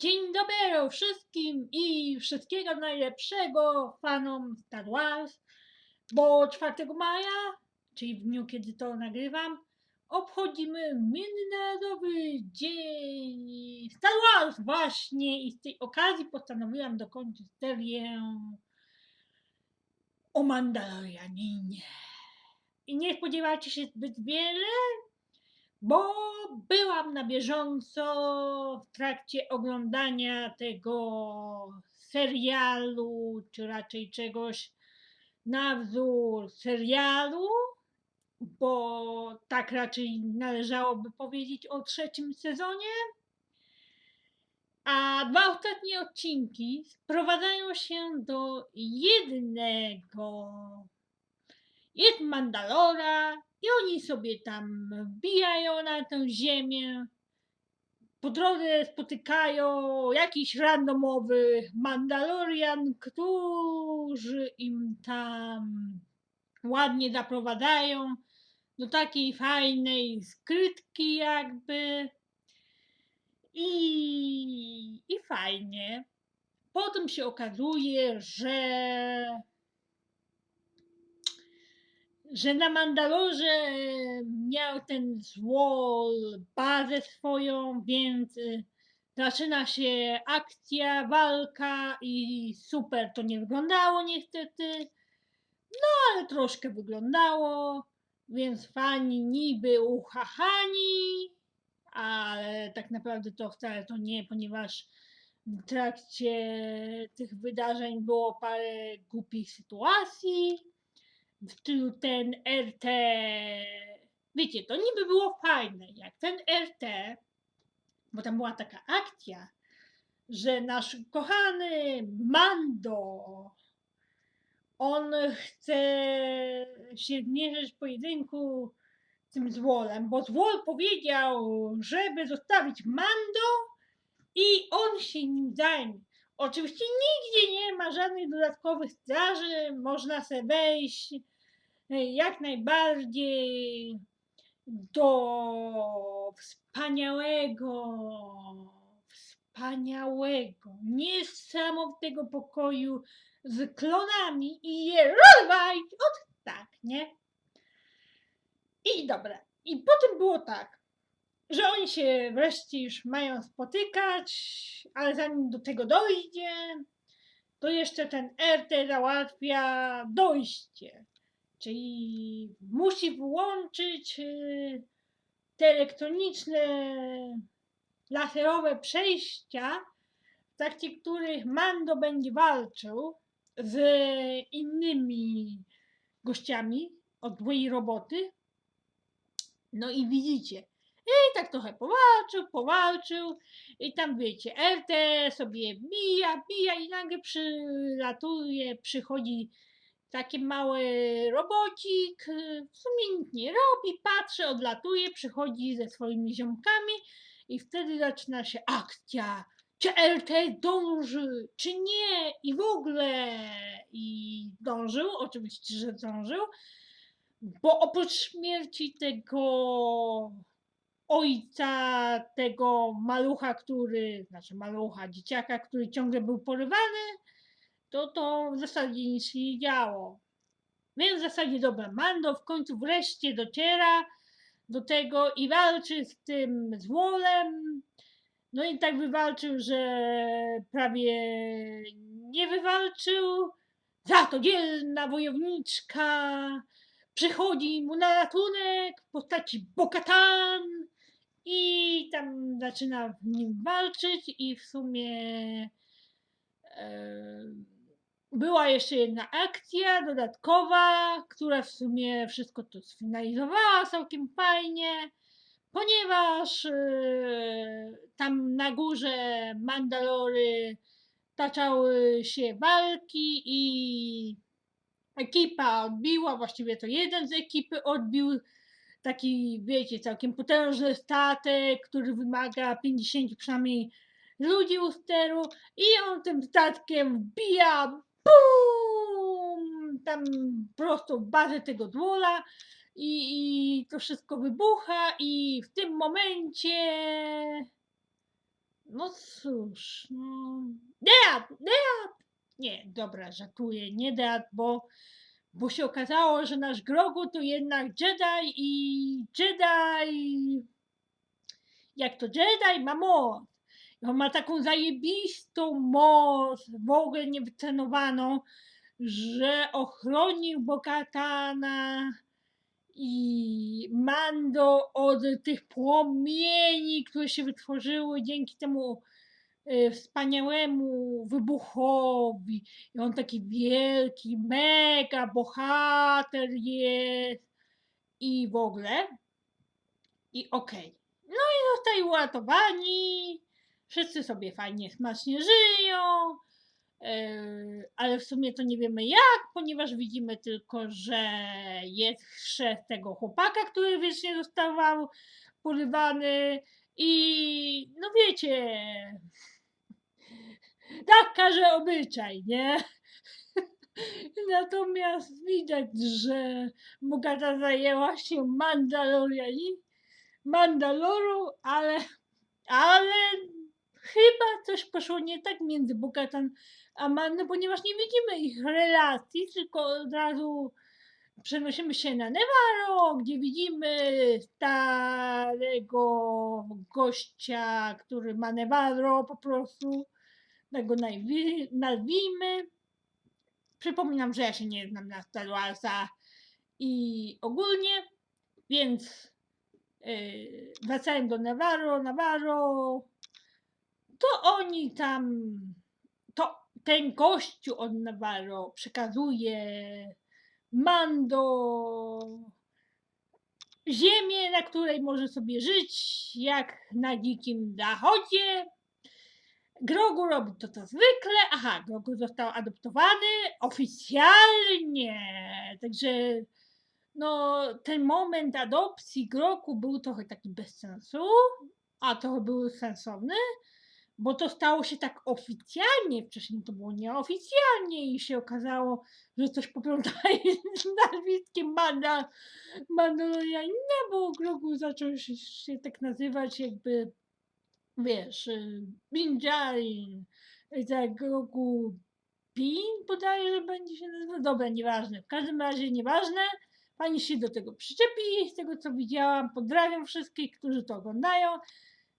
Dzień dobry wszystkim i wszystkiego najlepszego fanom Star Wars, bo 4 maja, czyli w dniu, kiedy to nagrywam, obchodzimy Międzynarodowy Dzień Star Wars właśnie i z tej okazji postanowiłam dokończyć serię o Mandalorianinie. I nie spodziewajcie się zbyt wiele, bo byłam na bieżąco w trakcie oglądania tego serialu, czy raczej czegoś na wzór serialu, bo tak raczej należałoby powiedzieć o trzecim sezonie. A dwa ostatnie odcinki sprowadzają się do jednego. Jest Mandalora i oni sobie tam wbijają na tę ziemię. Po drodze spotykają jakichś randomowych Mandalorian, którzy im tam ładnie zaprowadzają do takiej fajnej skrytki jakby. I, i fajnie. Potem się okazuje, że że na Mandalorze miał ten złol bazę swoją, więc y, zaczyna się akcja, walka i super to nie wyglądało niestety. No ale troszkę wyglądało, więc fani niby uchachani, ale tak naprawdę to wcale to nie, ponieważ w trakcie tych wydarzeń było parę głupich sytuacji w stylu ten RT. Wiecie, to niby było fajne, jak ten RT, bo tam była taka akcja, że nasz kochany Mando, on chce się zmierzyć w pojedynku z tym Zwolem, bo Zwol powiedział, żeby zostawić Mando i on się nim zajmie. Oczywiście nigdzie nie ma żadnych dodatkowych straży, można sobie wejść jak najbardziej do wspaniałego, wspaniałego, niesamowitego pokoju z klonami i je rozwalić od tak, nie? I dobra. I potem było tak, że oni się wreszcie już mają spotykać, ale zanim do tego dojdzie, to jeszcze ten RT załatwia dojście. Czyli musi włączyć y, te elektroniczne laserowe przejścia, w trakcie których Mando będzie walczył z innymi gościami od złej roboty. No i widzicie, i tak trochę powalczył, powalczył i tam wiecie, RT sobie bija, bija i nagle przylatuje, przychodzi taki mały robocik, w sumie nic nie robi, patrzy, odlatuje, przychodzi ze swoimi ziomkami i wtedy zaczyna się akcja. Czy LT dąży, czy nie i w ogóle. I dążył, oczywiście, że dążył, bo oprócz śmierci tego ojca, tego malucha, który, znaczy malucha, dzieciaka, który ciągle był porywany, to to w zasadzie nic nie działo. Więc w zasadzie dobra, Mando w końcu wreszcie dociera do tego i walczy z tym złolem. No i tak wywalczył, że prawie nie wywalczył. Za to dzielna wojowniczka przychodzi mu na ratunek w postaci Bokatan i tam zaczyna w nim walczyć i w sumie była jeszcze jedna akcja dodatkowa, która w sumie wszystko to sfinalizowała całkiem fajnie, ponieważ yy, tam na górze Mandalory taczały się walki i ekipa odbiła, właściwie to jeden z ekipy odbił taki, wiecie, całkiem potężny statek, który wymaga 50 przynajmniej ludzi u steru i on tym statkiem wbija BUM! Tam prosto bazę tego dwola i, i to wszystko wybucha i w tym momencie No cóż, no. Dead! Nie, dobra, żartuję, nie Dead, bo, bo się okazało, że nasz Grogu to jednak Jedi i Jedi. Jak to Jedi ma moc. On ma taką zajebistą moc, w ogóle niewycenowaną, że ochronił Bokatana i Mando od tych płomieni, które się wytworzyły dzięki temu e, wspaniałemu wybuchowi. I on taki wielki, mega bohater jest i w ogóle. I okej. No i zostali uratowani. Wszyscy sobie fajnie, smacznie żyją. Yy, ale w sumie to nie wiemy jak, ponieważ widzimy tylko, że jest chrzest tego chłopaka, który wiecznie zostawał porywany i no wiecie, tak każe obyczaj, nie? Natomiast widać, że Bogata zajęła się Mandaloriani, Mandaloru, ale, ale chyba coś poszło nie tak między Bogatan a Mando, ponieważ nie widzimy ich relacji, tylko od razu przenosimy się na Nevarro, gdzie widzimy starego gościa, który ma Nevarro po prostu, go najwi- nazwijmy. Przypominam, że ja się nie znam na Star Warsa i ogólnie, więc yy, do Navarro, Navarro, to oni tam, to ten gościu od Navarro przekazuje Mando ziemię, na której może sobie żyć, jak na dzikim zachodzie. Grogu robi to co zwykle. Aha, Grogu został adoptowany oficjalnie. Także no, ten moment adopcji Grogu był trochę taki bez sensu, a trochę był sensowny, bo to stało się tak oficjalnie. Wcześniej to było nieoficjalnie i się okazało, że coś poplątali z nazwiskiem Manda, Mandalorianina, bo Grogu zaczął się, tak nazywać jakby wiesz, y, Binjarin, tak Grogu Pin podaje, że będzie się nazywał. Dobra, nieważne. W każdym razie nieważne. Pani się do tego przyczepi. Z tego co widziałam, pozdrawiam wszystkich, którzy to oglądają.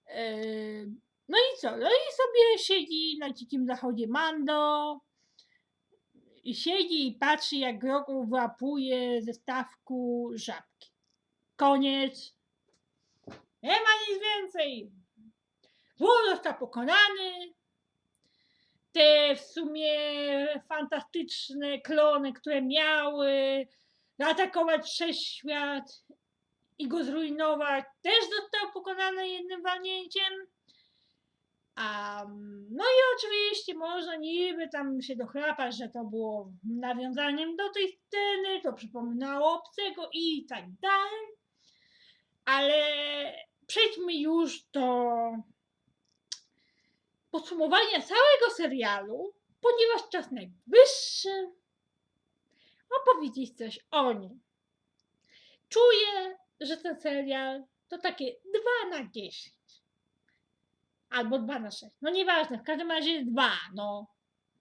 Yy, No i co? No i sobie siedzi na dzikim zachodzie Mando. I siedzi i patrzy, jak Grogu wyłapuje ze stawku żabki. Koniec. Nie ma nic więcej. Zło został pokonany. Te w sumie fantastyczne klony, które miały zaatakować wszechświat i go zrujnować, też został pokonany jednym walnięciem. A, no i oczywiście można niby tam się dochrapać, że to było nawiązaniem do tej sceny, to przypominało obcego i tak dalej. Ale przejdźmy już do podsumowania całego serialu, ponieważ czas najwyższy opowiedzieć coś o nim. Czuję, że ten serial to takie 2 na 10. Albo 2 na 6. No nieważne, w każdym razie 2, no.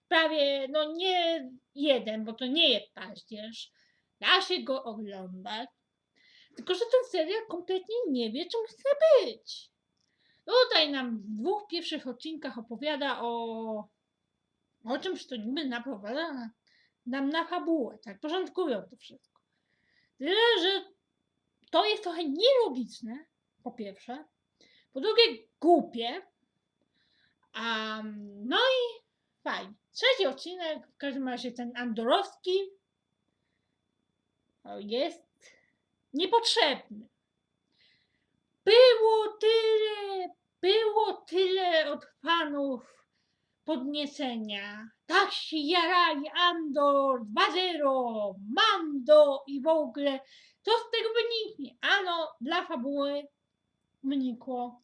Prawie, no nie jeden, bo to nie jest paździerz. Da się go oglądać. Tylko, że ten serial kompletnie nie wie, czym chce być. Tutaj nam w dwóch pierwszych odcinkach opowiada o, o czymś, co niby naprowadza na- nam na fabułę, tak, porządkują to wszystko. Tyle, że to jest trochę nielogiczne, po pierwsze, po drugie głupie, a no i fajnie. Trzeci odcinek, w każdym razie ten Andorowski, jest niepotrzebny. Było tyle, było tyle od fanów podniecenia. Tak się jarali Andor 2-0, Mando i w ogóle. Co z tego wyniknie? Ano, dla fabuły wynikło,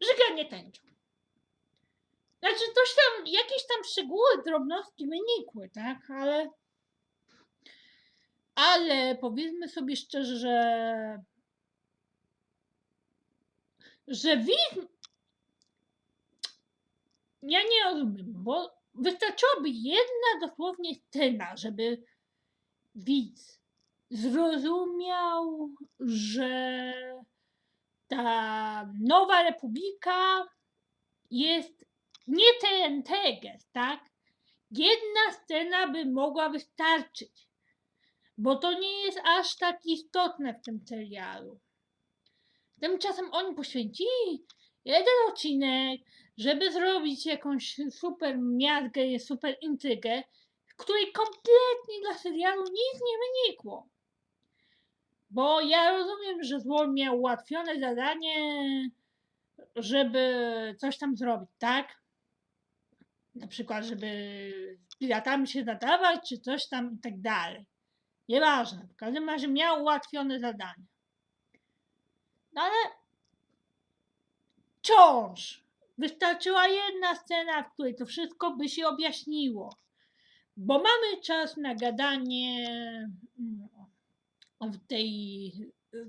że gra nie tęczą. Znaczy, coś tam, jakieś tam szczegóły, drobnostki wynikły, tak? Ale, ale powiedzmy sobie szczerze, że że widz ja nie rozumiem, bo wystarczyłaby jedna dosłownie scena, żeby widz zrozumiał, że ta nowa republika jest nie TNT, tak? Jedna scena by mogła wystarczyć, bo to nie jest aż tak istotne w tym serialu. Tymczasem oni poświęcili jeden odcinek, żeby zrobić jakąś super miazgę, super intrygę, której kompletnie dla serialu nic nie wynikło. Bo ja rozumiem, że Złol miał ułatwione zadanie, żeby coś tam zrobić, tak? Na przykład, żeby piratami się nadawać, czy coś tam i tak dalej. Nieważne, w każdym razie miał ułatwione zadanie. No ale wciąż wystarczyła jedna scena, w której to wszystko by się objaśniło. Bo mamy czas na gadanie mm, tej,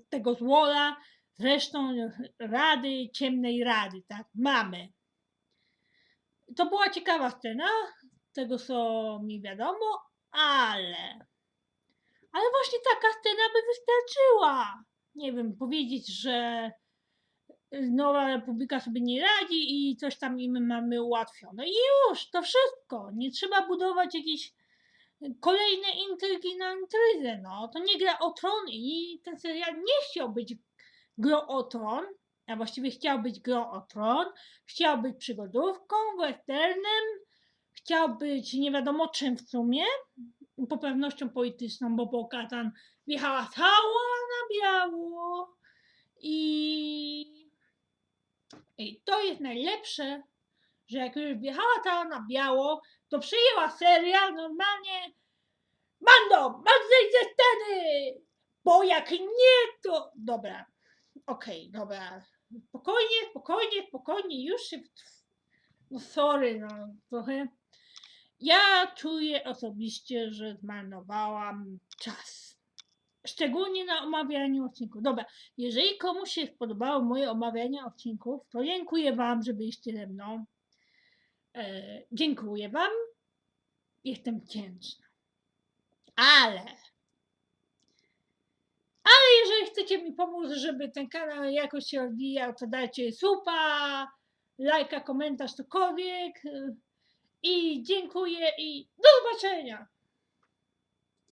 tego złola, zresztą rady, ciemnej rady, tak, mamy. To była ciekawa scena, tego co mi wiadomo, ale, ale właśnie taka scena by wystarczyła. Nie wiem, powiedzieć, że Nowa Republika sobie nie radzi i coś tam im mamy ułatwione. I już, to wszystko. Nie trzeba budować jakiejś kolejne intrygi na intrydze, no. To nie gra o tron i ten serial nie chciał być grą o tron, a właściwie chciał być grą o tron, chciał być przygodówką, westernem, chciał być nie wiadomo czym w sumie, poprawnością polityczną, bo Bo-Katan wjechała cała na biało i i to jest najlepsze, że jak już wjechała cała na biało, to przyjęła serial normalnie Mando, masz zejść ze sceny! Bo jak nie, to... Dobra, okej, dobra. Spokojnie, spokojnie, spokojnie, już się... No sorry, no trochę... Ja czuję osobiście, że zmarnowałam czas. Szczególnie na omawianiu odcinków. Dobra, jeżeli komuś się spodobało moje omawianie odcinków, to dziękuję Wam, że byliście ze mną. E, dziękuję Wam. Jestem wdzięczna. Ale, jeżeli chcecie mi pomóc, żeby ten kanał jakoś się rozwijał, to dajcie supa, lajka, komentarz, cokolwiek. I dziękuję i do zobaczenia.